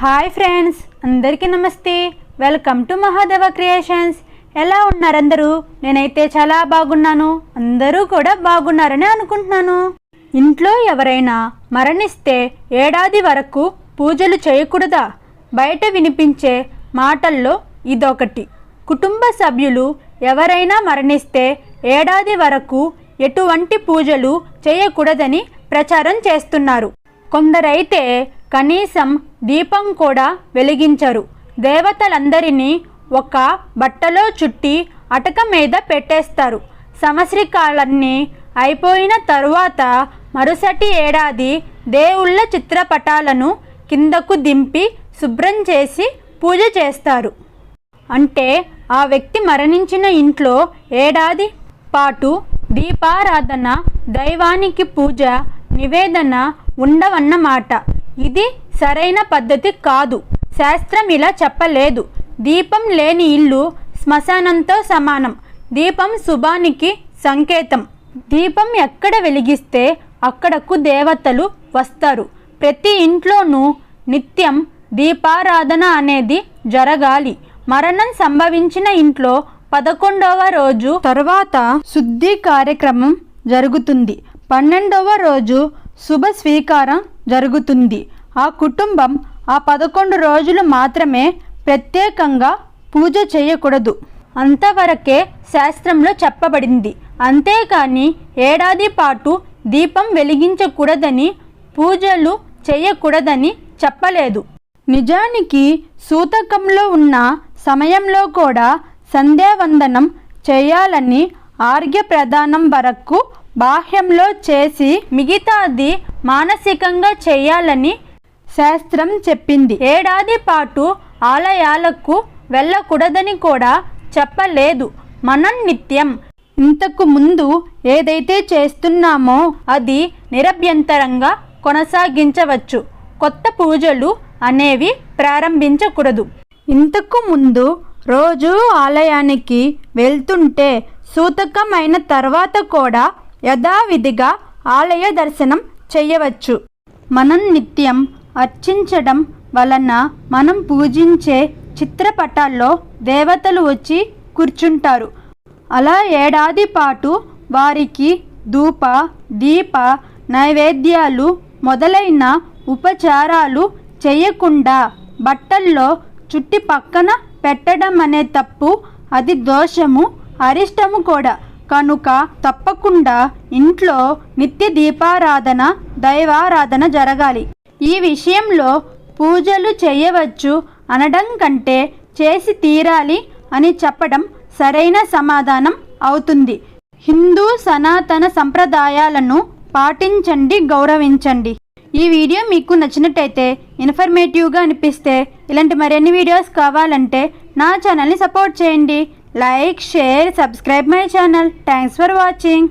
Hi friends అందరికీ నమస్తే. Welcome to Mahadeva creations ఎలా ఉన్నారందరూ? నేనైతే చాలా బాగున్నాను. అందరూ కూడా బాగున్నారని అనుకుంటున్నాను. ఇంట్లో ఎవరైనా మరణిస్తే ఏడాది వరకు పూజలు చేయకూడదా? బయట వినిపించే మాటల్లో ఇదొకటి. కుటుంబ సభ్యులు ఎవరైనా మరణిస్తే ఏడాది వరకు ఎటువంటి పూజలు చేయకూడదని ప్రచారం చేస్తున్నారు. కొందరైతే కనీసం దీపం కూడా వెలిగించరు. దేవతలందరినీ ఒక బట్టలో చుట్టి అటక మీద పెట్టేస్తారు. సంవత్సరికాలన్నీ అయిపోయిన తరువాత మరుసటి ఏడాది దేవుళ్ళ చిత్రపటాలను కిందకు దింపి శుభ్రం చేసి పూజ చేస్తారు. అంటే ఆ వ్యక్తి మరణించిన ఇంట్లో ఏడాది పాటు దీపారాధన దైవానికి పూజ నివేదన ఉండవన్నమాట. ఇది సరైన పద్ధతి కాదు. శాస్త్రం ఇలా చెప్పలేదు. దీపం లేని ఇల్లు శ్మశానంతో సమానం. దీపం శుభానికి సంకేతం. దీపం ఎక్కడ వెలిగిస్తే అక్కడకు దేవతలు వస్తారు. ప్రతి ఇంట్లోనూ నిత్యం దీపారాధన అనేది జరగాలి. మరణం సంభవించిన ఇంట్లో పదకొండవ రోజు తర్వాత శుద్ధి కార్యక్రమం జరుగుతుంది. పన్నెండవ రోజు శుభ స్వీకారం జరుగుతుంది. ఆ కుటుంబం ఆ పదకొండు రోజులు మాత్రమే ప్రత్యేకంగా పూజ చేయకూడదు. అంతవరకే శాస్త్రంలో చెప్పబడింది. అంతేకాని ఏడాది పాటు దీపం వెలిగించకూడదని పూజలు చేయకూడదని చెప్పలేదు. నిజానికి సూతకంలో ఉన్న సమయంలో కూడా సంధ్యావందనం చేయాలని ఆర్ఘ్య ప్రధానం వరకు బాహ్యంలో చేసి మిగతాది మానసికంగా చేయాలని శాస్త్రం చెప్పింది. ఏడాది పాటు ఆలయాలకు వెళ్ళకూడదని కూడా చెప్పలేదు. మనం నిత్యం. ఇంతకు ముందు ఏదైతే చేస్తున్నామో అది నిరభ్యంతరంగా కొనసాగించవచ్చు. కొత్త పూజలు అనేవి ప్రారంభించకూడదు. ఇంతకు ముందు రోజు ఆలయానికి వెళ్తుంటే సూతకమైన తర్వాత కూడా యథావిధిగా ఆలయ దర్శనం చేయవచ్చు. మనం నిత్యం అర్చించడం వలన మనం పూజించే చిత్రపటాల్లో దేవతలు వచ్చి కూర్చుంటారు. అలా ఏడాది పాటు వారికి ధూప దీప నైవేద్యాలు మొదలైన ఉపచారాలు చేయకుండా బట్టల్లో చుట్టి పక్కన పెట్టడం అనే తప్పు అది దోషము అరిష్టము కూడా. కనుక తప్పకుండా ఇంట్లో నిత్య దీపారాధన దైవారాధన జరగాలి. ఈ విషయంలో పూజలు చేయవచ్చు అనడం కంటే చేసి తీరాలి అని చెప్పడం సరైన సమాధానం అవుతుంది. హిందూ సనాతన సంప్రదాయాలను పాటించండి గౌరవించండి. ఈ వీడియో మీకు నచ్చినట్టయితే ఇన్ఫర్మేటివ్గా అనిపిస్తే ఇలాంటి మరిన్ని వీడియోస్ కావాలంటే నా ఛానల్ని సపోర్ట్ చేయండి. Like share subscribe my channel. Thanks for watching.